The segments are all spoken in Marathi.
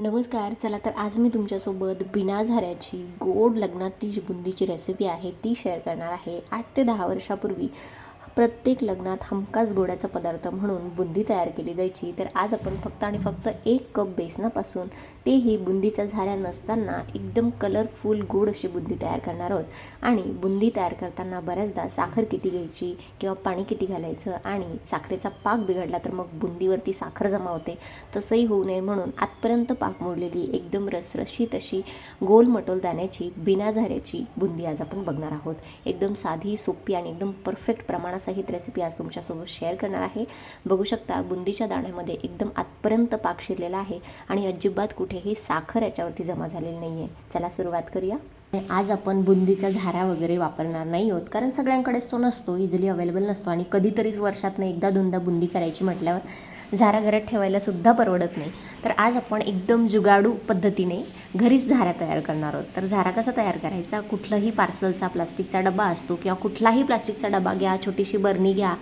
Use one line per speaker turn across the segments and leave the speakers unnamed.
नमस्कार चला तर आज मी तुमच्यासोबत बिना झाऱ्याची गोड लग्नातली जी बुंदीची रेसिपी आहे ती शेअर करणार आहे. आठ ते दहा वर्षापूर्वी प्रत्येक लग्नात हमखास गोड्याचा पदार्थ म्हणून बुंदी तयार केली जायची. तर आज आपण फक्त आणि फक्त एक कप बेसनापासून तेही बुंदीच्या झाऱ्या नसताना एकदम कलरफुल गोड अशी बुंदी तयार करणार आहोत. आणि बुंदी तयार करताना बऱ्याचदा साखर किती घ्यायची किंवा पाणी किती घालायचं आणि साखरेचा पाक बिघडला तर मग बुंदीवरती साखर जमा होते. तसंही होऊ नये म्हणून आतपर्यंत पाक मोडलेली एकदम रसरशीत अशी गोल मटोल दाण्याची बिना झाऱ्याची बुंदी आज आपण बघणार आहोत. एकदम साधी सोपी आणि एकदम परफेक्ट प्रमाणात सहित रेसिपी आज तुमच्यासोबत शेअर करणार आहे. बघू शकता बुंदीच्या दाण्यामध्ये एकदम आतपर्यंत पाक शिरलेला आहे आणि अजिबात कुठेही साखर याच्यावरती जमा झालेली नाही आहे चला सुरुवात करूया. आज आपण बुंदीचा झारा वगैरे वापरणार नाही आहोत कारण सगळ्यांकडेच तो नसतो इझिली अवेलेबल नसतो. आणि कधीतरीच वर्षातनं एकदा दोनदा बुंदी करायची म्हटल्यावर झारा घरात ठेवायला सुद्धा परवडत नाही. तर आज आपण एकदम जुगाडू पद्धतीने घरीच झारा तयार करणार आहोत. तर झारा कसा तयार करायचा? कुठलाही पार्सलचा प्लास्टिकचा डबा असतो किंवा कुठलाही प्लास्टिकचा डबा घ्या छोटीशी बरणी घ्या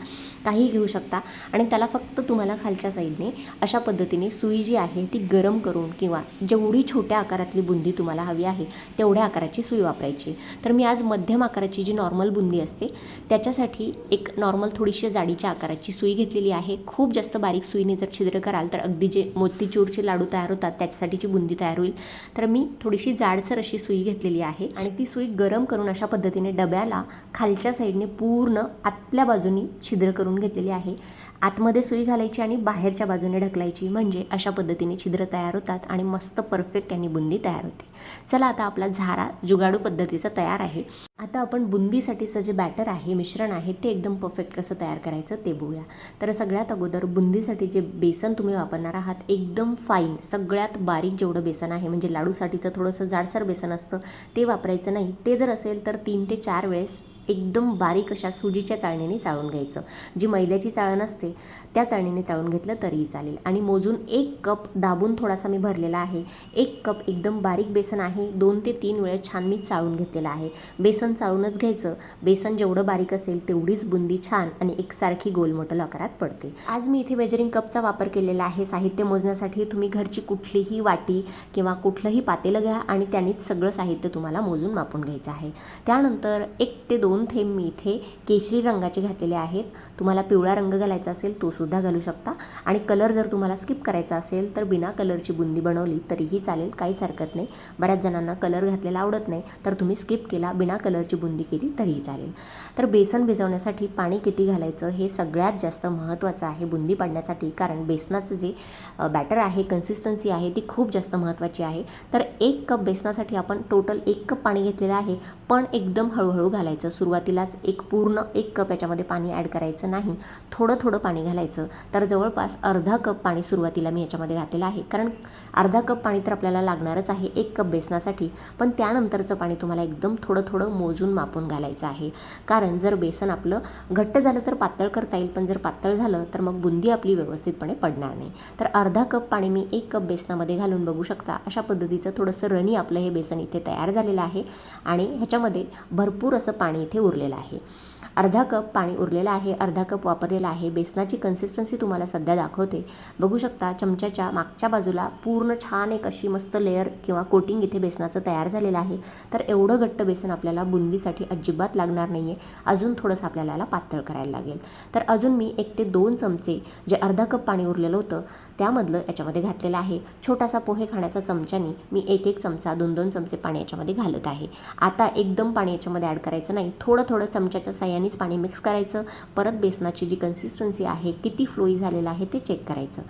काही घेऊ शकता. आणि त्याला फक्त तुम्हाला खालच्या साईडने अशा पद्धतीने सुई जी आहे ती गरम करून किंवा जेवढी छोट्या आकारातली बुंदी तुम्हाला हवी आहे तेवढ्या आकाराची सुई वापरायची. तर मी आज मध्यम आकाराची जी नॉर्मल बुंदी असते त्याच्यासाठी एक नॉर्मल थोडीशी जाडीच्या आकाराची सुई घेतलेली आहे. खूप जास्त बारीक सुई सुईने जर छिद्र कराल तर अगदी जे मोतीचूरचे लाडू तयार होतात त्याच्यासाठीची बुंदी तयार होईल. तर मी थोडीशी जाडसर अशी सुई घेतलेली आहे आणि ती सुई गरम करून अशा पद्धतीने डब्याला खालच्या साईडने पूर्ण आतल्या बाजूनी छिद्र करून घेतलेली आहे. आतमध्ये सुई घालायची आणि बाहेरच्या बाजूने ढकलायची म्हणजे अशा पद्धतीने छिद्र तयार होतात आणि मस्त परफेक्ट आणि बुंदी तयार होते. चला आता आपला झारा जुगाडू पद्धतीचा तयार आहे. आता आपण बुंदीसाठीचं जे बॅटर आहे मिश्रण आहे ते एकदम परफेक्ट कसं तयार करायचं ते बघूया. तर सगळ्यात अगोदर बुंदीसाठी जे बेसन तुम्ही वापरणार आहात एकदम फाईन सगळ्यात बारीक जेवढं बेसन आहे म्हणजे लाडूसाठीचं थोडंसं जाडसर बेसन असतं ते वापरायचं नाही. ते जर असेल तर तीन ते चार वेळेस एकदम बारीक अशा सुजीच्या चाळणीने चाळून घ्यायचं. जी मैद्याची चाळण असते त्या चाळणीने चाळून घेतलं तरीही चालेल. आणि मोजून एक कप दाबून थोडासा मी भरलेला आहे. एक कप एकदम बारीक बेसन आहे. दोन ते तीन वेळेस छान मी चाळून घेतलेलं आहे. बेसन चाळूनच घ्यायचं. बेसन जेवढं बारीक असेल तेवढीच बुंदी छान आणि एकसारखी गोलमोटल आकारात पडते. आज मी इथे मेजरिंग कपचा वापर केलेला आहे. साहित्य मोजण्यासाठी तुम्ही घरची कुठलीही वाटी किंवा कुठलंही पातेलं घ्या आणि त्यांनीच सगळं साहित्य तुम्हाला मोजून मापून घ्यायचं आहे. त्यानंतर एक ते दोन थेंब मी इथे केशरी रंगाचे घातलेले आहेत. तुम्हाला पिवळा रंग घालायचा असेल तो सुद्धा सुद्धा घालू शकता. आणि कलर जर तुम्हाला स्किप करायचा असेल तर बिना कलरची बुंदी बनवली तरीही चालेल काहीच हरकत नाही. बऱ्याच जणांना कलर घातलेला आवडत नाही तर तुम्ही स्किप केला बिना कलरची बुंदी केली तरीही चालेल. तर बेसन भिजवण्यासाठी पाणी किती घालायचं हे सगळ्यात जास्त महत्त्वाचं आहे बुंदी पाडण्यासाठी कारण बेसनाचं जे बॅटर आहे कन्सिस्टन्सी आहे ती खूप जास्त महत्त्वाची आहे. तर एक कप बेसनासाठी आपण टोटल एक कप पाणी घेतलेलं आहे पण एकदम हळूहळू घालायचं. सुरुवातीलाच एक पूर्ण एक कप याच्यामध्ये पाणी ॲड करायचं नाही. थोडं थोडं पाणी घालायचं. तर जवळपास अर्धा कप पाणी सुरुवातीला मी याच्यामध्ये घातलेलं आहे. कारण अर्धा कप पाणी तर आपल्याला लागणारच आहे एक कप बेसनासाठी. पण त्यानंतरचं पाणी तुम्हाला एकदम थोडं थोडं मोजून मापून घालायचं आहे. कारण जर बेसन आपलं घट्ट झालं तर पातळ करता येईल पण जर पातळ झालं तर मग बुंदी आपली व्यवस्थितपणे पडणार नाही. तर अर्धा कप पाणी मी एक कप बेसनामध्ये घालून बघू शकता. अशा पद्धतीचं थोडंसं रणी आपलं हे बेसन इथे तयार झालेलं आहे आणि ह्याच्यामध्ये भरपूर असं पाणी इथे उरलेलं आहे. अर्धा कप पाणी उरलेलं आहे अर्धा कप वापरलेला आहे. बेसनाची कन्सिस्टन्सी तुम्हाला सध्या दाखवते. बघू शकता चमच्याच्या मागच्या बाजूला पूर्ण छान एक अशी मस्त लेअर किंवा कोटिंग इथे बेसनाचं तयार झालेलं आहे. तर एवढं घट्ट बेसन आपल्याला बुंदीसाठी अजिबात लागणार नाही आहे अजून थोडंसं आपल्याला याला पातळ करायला लागेल. तर अजून मी एक ते दोन चमचे जे अर्धा कप पाणी उरलेलं होतं त्यामधलं याच्यामध्ये घातलेलं आहे. छोटासा पोहे खाण्याचा चमच्याने मी एक एक चमचा दोन दोन चमचे पाणी याच्यामध्ये घालत आहे. आता एकदम पाणी याच्यामध्ये ॲड करायचं नाही. थोडं थोडं चमच्याच्या साह्यानेच पाणी मिक्स करायचं. परत बेसनाची जी कन्सिस्टन्सी आहे किती फ्लोई झालेलं आहे ते चेक करायचं.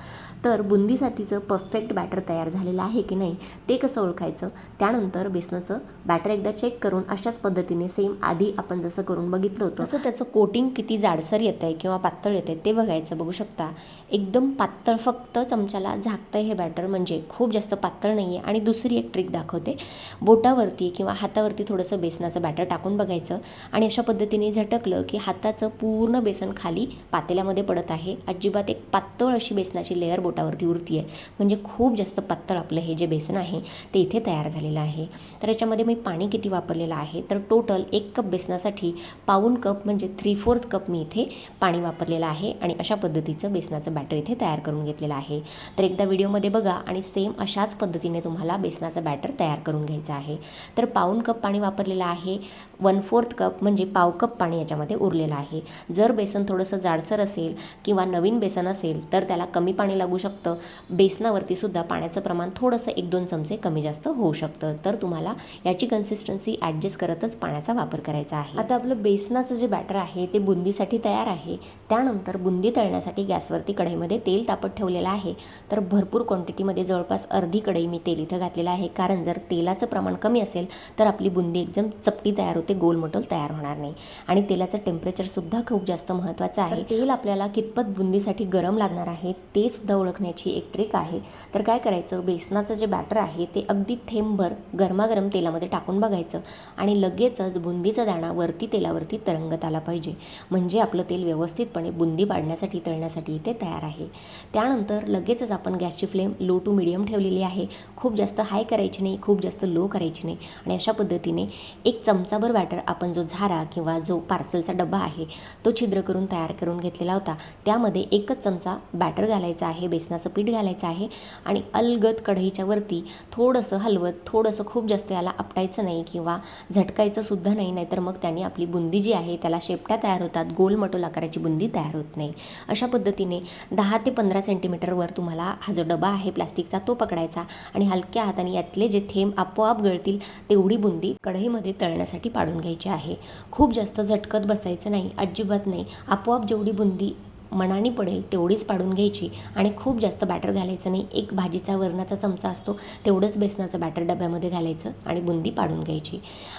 तर बुंदीसाठीचं परफेक्ट बॅटर तयार झालेलं आहे की नाही ते कसं ओळखायचं? त्यानंतर बेसनाचं बॅटर एकदा चेक करून अशाच पद्धतीने सेम आधी आपण जसं करून बघितलं होतं तसं त्याचं कोटिंग किती जाडसर येतं आहे किंवा पातळ येतं आहे ते बघायचं बघू शकता. एकदम पातळ फक्त चमच्याला झाकतं हे बॅटर म्हणजे खूप जास्त पातळ नाही आहे आणि दुसरी एक ट्रिक दाखवते बोटावरती किंवा हातावरती थोडंसं बेसनाचं बॅटर टाकून बघायचं. आणि अशा पद्धतीने झटकलं की हाताचं पूर्ण बेसन खाली पातेल्यामध्ये पडत आहे. अजिबात एक पातळ अशी बेसनाची लेअर बोटावरती उरती आहे. म्हणजे खूप जास्त पातळ आपलं हे जे बेसन आहे ते इथे तयार झालेलं आहे. तर याच्यामध्ये मी पाणी किती वापरलेलं आहे? तर टोटल एक कप बेसनासाठी पाऊन कप म्हणजे थ्री फोर्थ कप मी इथे पाणी वापरलेलं आहे आणि अशा पद्धतीचं बेसनाचं बॅटर इथे तयार करून घेतलेलं आहे. तर एकदा व्हिडिओमध्ये बघा आणि सेम अशाच पद्धतीने तुम्हाला बेसनाचं बॅटर तयार करून घ्यायचं आहे. तर पाऊण कप पाणी वापरलेलं आहे वन फोर्थ कप म्हणजे पाव कप पाणी याच्यामध्ये उरलेलं आहे. जर बेसन थोडंसं जाडसर असेल किंवा नवीन बेसन असेल तर त्याला कमी पाणी लागू शकतं. बेसनावरती सुद्धा पाण्याचं प्रमाण थोडंसं एक दोन चमचे कमी जास्त होऊ शकतं. तर तुम्हाला याची कन्सिस्टन्सी ॲडजस्ट करतच पाण्याचा वापर करायचा आहे. आता आपलं बेसनाचं जे बॅटर आहे ते बुंदीसाठी तयार आहे. त्यानंतर बुंदी तळण्यासाठी गॅसवरती कढईमध्ये तेल तापत ठेवलेलं आहे. तर भरपूर क्वांटिटीमध्ये जवळपास अर्धी कढई मी तेल इथं घातलेलं आहे. कारण जर तेलाचं प्रमाण कमी असेल तर आपली बुंदी एकदम चपटी तयार होते गोलमटोल तयार होणार नाही. आणि तेलाचं टेम्परेचरसुद्धा खूप जास्त महत्त्वाचं आहे. तेल आपल्याला कितपत बुंदीसाठी गरम लागणार आहे ते सुद्धा ओळखण्याची एक ट्रिक आहे. तर काय करायचं? बेसनाचं जे बॅटर आहे ते अगदी थेंबभर गरमागरम तेलामध्ये टाकून बघायचं आणि लगेचच बुंदीचा दाणा वरती तेलावरती तरंगत आला पाहिजे. म्हणजे आपलं तेल व्यवस्थितपणे बुंदी पाडण्यासाठी तळण्यासाठी इथे तयार आहे. त्यानंतर लगेचच आपण गॅसची फ्लेम लो टू मिडियम ठेवलेली आहे. खूप जास्त हाय करायची नाही खूप जास्त लो करायची नाही. आणि अशा पद्धतीने एक चमचाभर बॅटर आपण जो झारा किंवा जो पार्सलचा डबा आहे तो छिद्र करून तयार करून घेतलेला होता. त्यामध्ये एकच चमचा बॅटर घालायचा आहे बेसनाचं पीठ घालायचं आहे आणि अलगद कढईच्या वरती थोडंसं हलवत थोडंसं खूप जास्त याला आपटायचं नाही किंवा झटकायचं सुद्धा नाही नाहीतर मग त्याने आपली बुंदी जी आहे त्याला शेपट्या तयार होतात गोल मटोल आकाराची बुंदी तयार होत नाही. अशा पद्धतीने दहा ते पंधरा सेंटीमीटरवर तुम्हाला हा जो डबा आहे प्लास्टिकचा तो पकडायचा आणि हलक्या हाताने यातले जे थेंब आपोआप गळतील तेवढी बुंदी कढईमध्ये तळण्यासाठी पाडून घ्यायची आहे. खूप जास्त झटकत बसायचं नाही अजिबात नाही. आपोआप जेवढी बुंदी मनाने पडेल तेवढीच पाडून घ्यायची आणि खूप जास्त बॅटर घालायचं नाही. एक भाजीचा वरणाचा चमचा असतो तेवढंच बेसनाचं बॅटर डब्यामध्ये घालायचं आणि बुंदी पाडून घ्यायची.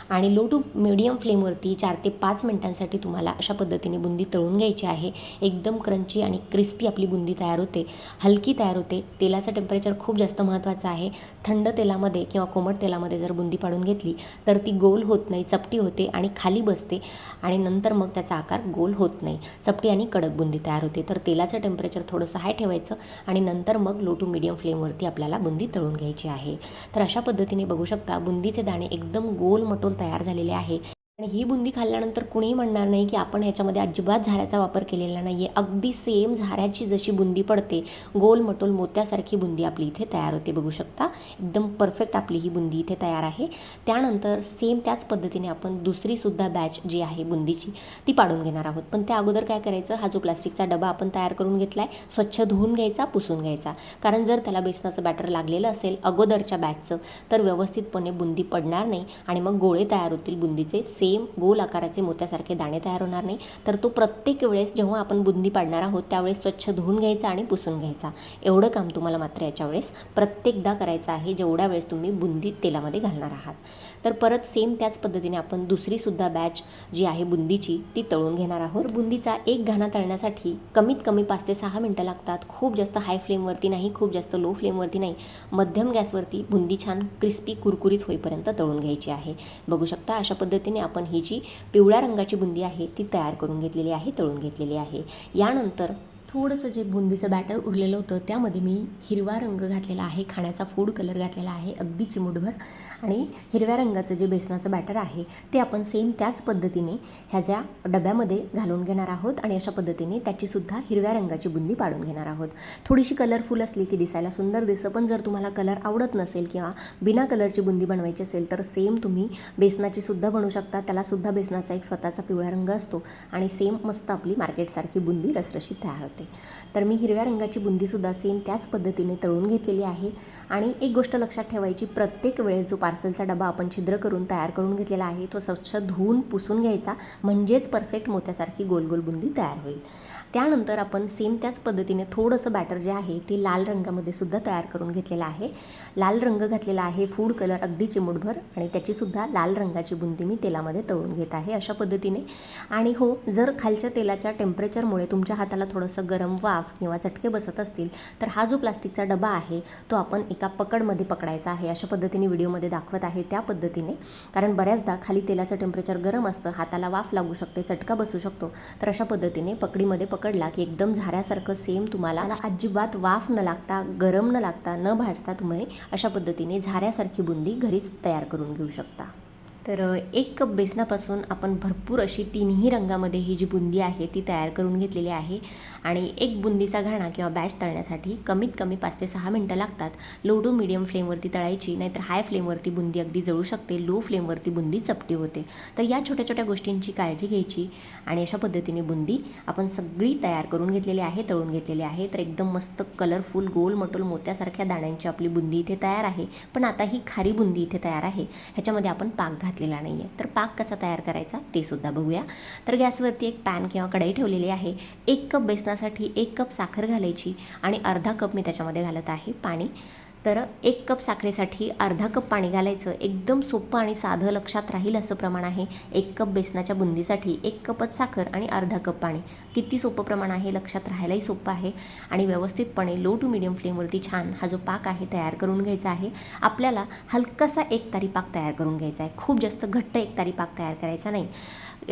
आणि लो टू मिडियम फ्लेमवरती चार ते पाच मिनटांसाठी तुम्हाला अशा पद्धतीने बुंदी तळून घ्यायची आहे. एकदम क्रंची आणि क्रिस्पी आपली बुंदी तयार होते. हलकी तयार होते. तेलाचं टेम्परेचर खूप जास्त महत्त्वाचं आहे. थंड तेलामध्ये किंवा कोमट तेलामध्ये जर बुंदी पाडून घेतली तर ती गोल होत नाही चपटी होते आणि खाली बसते आणि नंतर मग त्याचा आकार गोल होत नाही. चपटी आणि कडक बुंदी तयार होते. तर तेलाचं टेम्परेचर थोडंसं हाय ठेवायचं आणि नंतर मग लो टू मिडियम फ्लेमवरती आपल्याला बुंदी तळून घ्यायची आहे. तर अशा पद्धतीने बघू शकता बुंदीचे दाणे एकदम गोल मटोल तयार झालेले आहे. आणि ही बुंदी खाल्ल्यानंतर कुणीही म्हणणार नाही की आपण ह्याच्यामध्ये अजिबात झाऱ्याचा वापर केलेला नाही आहे अगदी सेम झाऱ्याची जशी बुंदी पडते गोल मटोल मोत्यासारखी बुंदी आपली इथे तयार होते बघू शकता. एकदम परफेक्ट आपली ही बुंदी इथे तयार आहे. त्यानंतर सेम त्याच पद्धतीने आपण दुसरीसुद्धा बॅच जी आहे बुंदीची ती पाडून घेणार आहोत. पण त्या अगोदर काय करायचं हा जो प्लास्टिकचा डबा आपण तयार करून घेतला आहे स्वच्छ धुवून घ्यायचा पुसून घ्यायचा. कारण जर त्याला बेसनाचं बॅटर लागलेलं असेल अगोदरच्या बॅचचं तर व्यवस्थितपणे बुंदी पडणार नाही आणि मग गोळे तयार होतील बुंदीचे. सेम सेम गोल आकाराचे मोत्यासारखे दाणे तयार होणार नाही. तर तो प्रत्येक वेळेस जेव्हा आपण बुंदी पाडणार आहोत त्यावेळेस स्वच्छ धुवून घ्यायचा आणि पुसून घ्यायचा. एवढं काम तुम्हाला मात्र याच्या वेळेस प्रत्येकदा करायचं आहे जेवढ्या वेळेस तुम्ही बुंदी तेलामध्ये घालणार आहात. तर परत सेम त्याच पद्धतीने आपण दुसरीसुद्धा बॅच जी आहे बुंदीची ती तळून घेणार आहोत. बुंदीचा एक घाणा तळण्यासाठी कमीत कमी पाच ते सहा मिनटं लागतात. खूप जास्त हाय फ्लेमवरती नाही खूप जास्त लो फ्लेमवरती नाही. मध्यम गॅसवरती बुंदी छान क्रिस्पी कुरकुरीत होईपर्यंत तळून घ्यायची आहे. बघू शकता अशा पद्धतीने आपण ही जी पिवळ्या रंगाची बुंदी आहे ती तयार करून घेतलेली आहे तळून घेतलेली आहे. यानंतर थोडंसं जे बुंदीचं बॅटर उरलेलं होतं त्यामध्ये मी हिरवा रंग घातलेला आहे खाण्याचा फूड कलर घातलेला आहे अगदी चिमुटभर. आणि हिरव्या रंगाचं जे बेसनाचं बॅटर आहे ते आपण सेम त्याच पद्धतीने ह्या ज्या डब्यामध्ये घालून घेणार आहोत आणि अशा पद्धतीने त्याचीसुद्धा हिरव्या रंगाची बुंदी पाडून घेणार आहोत. थोडीशी कलरफुल असली की दिसायला सुंदर दिसतं पण जर तुम्हाला कलर आवडत नसेल किंवा बिना कलरची बुंदी बनवायची असेल तर सेम तुम्ही बेसनाची सुद्धा बनवू शकता. त्यालासुद्धा बेसनाचा एक स्वतःचा पिवळा रंग असतो आणि सेम मस्त आपली मार्केटसारखी बुंदी रसरशीत तयार होते. तर मी हिरव्या रंगाची बुंदीसुद्धा सेम त्याच पद्धतीने तळून घेतलेली आहे. आणि एक गोष्ट लक्षात ठेवायची प्रत्येक वेळेस जो पार्सलचा डबा आपण छिद्र करून तयार करून घेतलेला आहे तो स्वच्छ धुवून पुसून घ्यायचा. म्हणजेच परफेक्ट मोत्यासारखी गोल गोल बुंदी तयार होईल. त्यानंतर आपण सेम त्याच पद्धतीने थोडंसं बॅटर जे आहे ते लाल रंगामध्ये सुद्धा तयार करून घेतलेलं आहे. लाल रंग घातलेला आहे फूड कलर अगदी चिमूटभर आणि त्याचीसुद्धा लाल रंगाची बुंदी मी तेलामध्ये तळून घेत आहे अशा पद्धतीने. आणि हो जर खालच्या तेलाच्या टेम्परेचरमुळे तुमच्या हाताला थोडंसं गरम वाफ किंवा चटके बसत असतील तर हा जो प्लास्टिकचा डबा आहे तो आपण एका पकडमध्ये पकडायचा आहे अशा पद्धतीने व्हिडिओमध्ये दाखवत आहे त्या पद्धतीने. कारण बऱ्याचदा खाली तेलाचं टेम्परेचर गरम असतं हाताला वाफ लागू शकते चटका बसू शकतो तर अशा पद्धतीने पकडीमध्ये पकडला की एकदम झाऱ्यासारखं सेम तुम्हाला. अजिबात वाफ न लागता गरम न लागता न भाजता तुम्ही अशा पद्धतीने झाऱ्यासारखी बुंदी घरीच तयार करून घेऊ शकता. तर एक कप बेसनापासून आपण भरपूर अशी तिन्ही रंगामध्ये ही जी बुंदी आहे ती तयार करून घेतलेली आहे. आणि एक बुंदीचा घाणा किंवा बॅच तळण्यासाठी कमीत कमी पाच ते सहा मिनटं लागतात. लो टू मिडियम फ्लेमवरती तळायची नाहीतर हाय फ्लेमवरती बुंदी अगदी जळू शकते लो फ्लेमवरती बुंदी चपटी होते. तर या छोट्या छोट्या गोष्टींची काळजी घ्यायची आणि अशा पद्धतीने बुंदी आपण सगळी तयार करून घेतलेली आहे तळून घेतलेली आहे. तर एकदम मस्त कलरफुल गोल मटोल मोत्यासारख्या दाण्यांची आपली बुंदी इथे तयार आहे. पण आता ही खारी बुंदी इथे तयार आहे. ह्याच्यामध्ये आपण पाक घातलेला नाही आहे तर पाक कसा तयार करायचा ते सुद्धा बघूया. तर गॅसवरती एक पॅन किंवा कढई ठेवलेली आहे. एक कप बेसनासाठी एक कप साखर घालायची आणि अर्धा कप मी त्याच्यामध्ये घालत आहे पाणी. तर एक कप साखरेसाठी अर्धा कप पाणी घालायचं. एकदम सोपं आणि साधं लक्षात राहील असं प्रमाण आहे. एक कप बेसनाच्या बुंदीसाठी एक कपच साखर आणि अर्धा कप पाणी. किती सोपं प्रमाण आहे लक्षात राहायलाही सोपं आहे. आणि व्यवस्थितपणे लो टू मिडियम फ्लेमवरती छान हा जो पाक आहे तयार करून घ्यायचा आहे. आपल्याला हलकासा एक तारी पाक तयार करून घ्यायचा आहे. खूप जास्त घट्ट एक तारी पाक तयार करायचा नाही.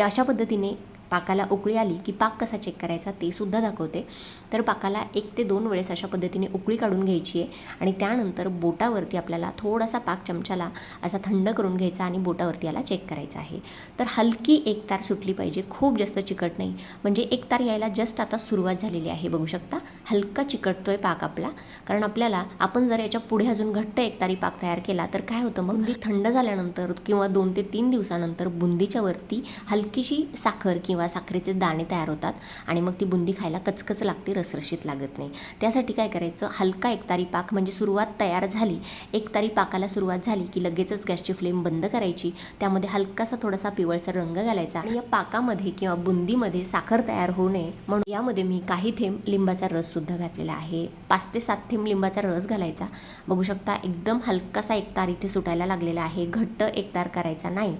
अशा पद्धतीने पाकाला उकळी आली की पाक कसा चेक करायचा ते सुद्धा दाखवते. तर पाकाला एक ते दोन वेळेस अशा पद्धतीने उकळी काढून घ्यायची आहे आणि त्यानंतर बोटावरती आपल्याला थोडासा पाक चमच्याला असा थंड करून घ्यायचा आणि बोटावरती याला चेक करायचा आहे. तर हलकी एक तार सुटली पाहिजे खूप जास्त चिकट नाही. म्हणजे एक तार यायला जस्ट आता सुरुवात झालेली आहे बघू शकता. हलका चिकटतो आहे पाक आपला. कारण आपल्याला आपण जर याच्यापुढे अजून घट्ट एक तारी पाक तयार केला तर काय होतं? मग बुंदी थंड झाल्यानंतर किंवा दोन ते तीन दिवसानंतर बुंदीच्या वरती हलकीशी साखर किंवा साखरेचे दाणे तयार होतात आणि मग ती बुंदी खायला कचकच लागते रसरशीत लागत नाही. त्यासाठी काय करायचं? हलका एकतारी पाक म्हणजे सुरुवात तयार झाली एकतारी पाकाला सुरुवात झाली की लगेचच गॅसची फ्लेम बंद करायची. त्यामध्ये हलकासा थोडासा पिवळसर रंग घालायचा आणि या पाकामध्ये किंवा बुंदीमध्ये साखर तयार होऊ नये म्हणून यामध्ये मी काही थेंब लिंबाचा रस सुद्धा घातलेला आहे. पाच ते सात थेंब लिंबाचा रस घालायचा. बघू शकता एकदम हलकासा एकतार इथे सुटायला लागलेला आहे. घट्ट एकतार करायचा नाही.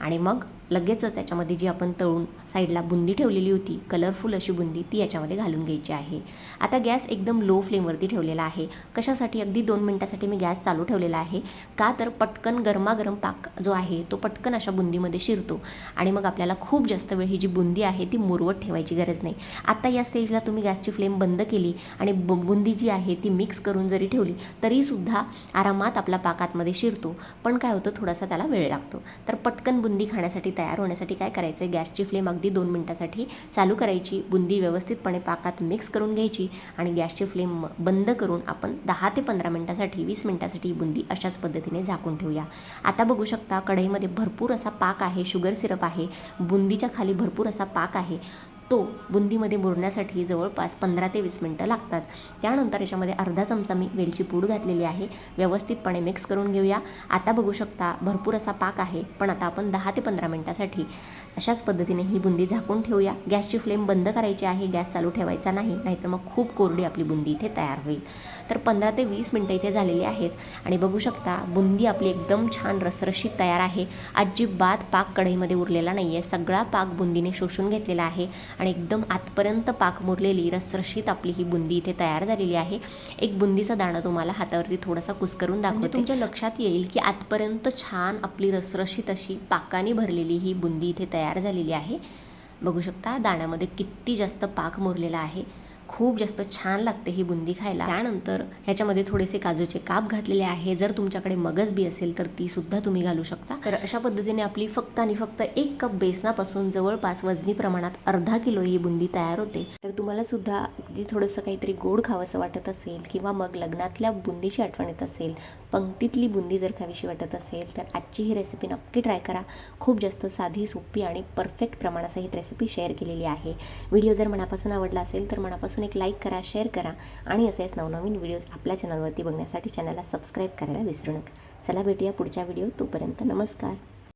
आणि मग लगेचच याच्यामध्ये जी आपण तळून साईडला बुंदी ठेवलेली होती कलरफुल अशी बुंदी ती याच्यामध्ये घालून घ्यायची आहे. आता गॅस एकदम लो फ्लेमवरती ठेवलेला आहे. कशासाठी? अगदी दोन मिनटासाठी मी गॅस चालू ठेवलेला आहे. का तर पटकन गरमागरम पाक जो आहे तो पटकन अशा बुंदीमध्ये शिरतो आणि मग आपल्याला खूप जास्त वेळ ही जी बुंदी आहे ती मुरवत ठेवायची गरज नाही. आता या स्टेजला तुम्ही गॅसची फ्लेम बंद केली आणि बु बुंदी जी आहे ती मिक्स करून जरी ठेवली तरीसुद्धा आरामात आपला पाक आतमध्ये शिरतो. पण काय होतं? थोडासा त्याला वेळ लागतो. तर पटकन बुंदी खाण्यासाठी तयार होण्यासाठी काय करायचं आहे गॅसची फ्लेम अगदी दोन मिनटासाठी चालू करायची. बुंदी व्यवस्थितपणे पाकात मिक्स करून घ्यायची आणि गॅसची फ्लेम बंद करून आपण दहा ते पंधरा मिनटासाठी वीस मिनटासाठी ही बुंदी अशाच पद्धतीने झाकून ठेवूया. आता बघू शकता कढईमध्ये भरपूर असा पाक आहे शुगर सिरप आहे. बुंदीच्या खाली भरपूर असा पाक आहे. तो बुंदीमध्ये मुरण्यासाठी जवळपास पंधरा ते वीस मिनटं लागतात. त्यानंतर याच्यामध्ये अर्धा चमचा मी वेलची पूड घातलेली आहे. व्यवस्थितपणे मिक्स करून घेऊया. आता बघू शकता भरपूर असा पाक आहे पण आता आपण दहा ते पंधरा मिनटासाठी अशाच पद्धतीने ही बुंदी झाकून ठेवूया. गॅसची फ्लेम बंद करायची आहे गॅस चालू ठेवायचा नाही नाहीतर मग खूप कोरडी आपली बुंदी इथे तयार होईल. तर पंधरा ते वीस मिनटं इथे झालेली आहेत. आणि बघू शकता बुंदी आपली एकदम छान रसरशीत तयार आहे. अजिबात पाक कढईमध्ये उरलेला नाही आहे सगळा पाक बुंदीने शोषून घेतलेला आहे. आणि एकदम आतपर्यंत पाक मुरलेली रसरशीत आपली ही बुंदी इथे तयार झालेली आहे. एक बुंदीचा दाणा तुम्हाला हातावरती थोडासा कुस्करून दाखवते. तुमच्या लक्षात येईल की आतपर्यंत छान आपली रसरशीत अशी पाकाने भरलेली ही बुंदी इथे तयार झालेली आहे. बघू शकता दाण्यामध्ये किती जास्त पाक मुरलेला आहे. खूप जास्त छान लागते ही बुंदी खायला. त्यानंतर ह्याच्यामध्ये थोडेसे काजूचे काप घातलेले आहे. जर तुमच्याकडे मगज बी असेल तर ती सुद्धा तुम्ही घालू शकता. तर अशा पद्धतीने आपली फक्त आणि फक्त एक कप बेसनापासून जवळपास वजनी प्रमाणात अर्धा किलो ही बुंदी तयार होते. तर तुम्हाला सुद्धा अगदी थोडंसं काहीतरी गोड खावंसं वाटत असेल किंवा मग लग्नातल्या बुंदीची आठवण येत असेल पंक्तीतली बुंदी जर खावीशी वाटत असेल तर आजची ही रेसिपी नक्की ट्राय करा. खूप जास्त साधी सोपी आणि परफेक्ट प्रमाणासहित रेसिपी शेअर केलेली आहे. व्हिडिओ जर मनापासून आवडला असेल तर मनापासून एक लाईक करा शेअर करा आणि असेच नवनवीन व्हिडिओज आपल्या चॅनलवरती बघण्यासाठी चॅनलला सबस्क्राईब करायला विसरू नका. चला भेटूया पुढच्या व्हिडिओ तोपर्यंत. नमस्कार.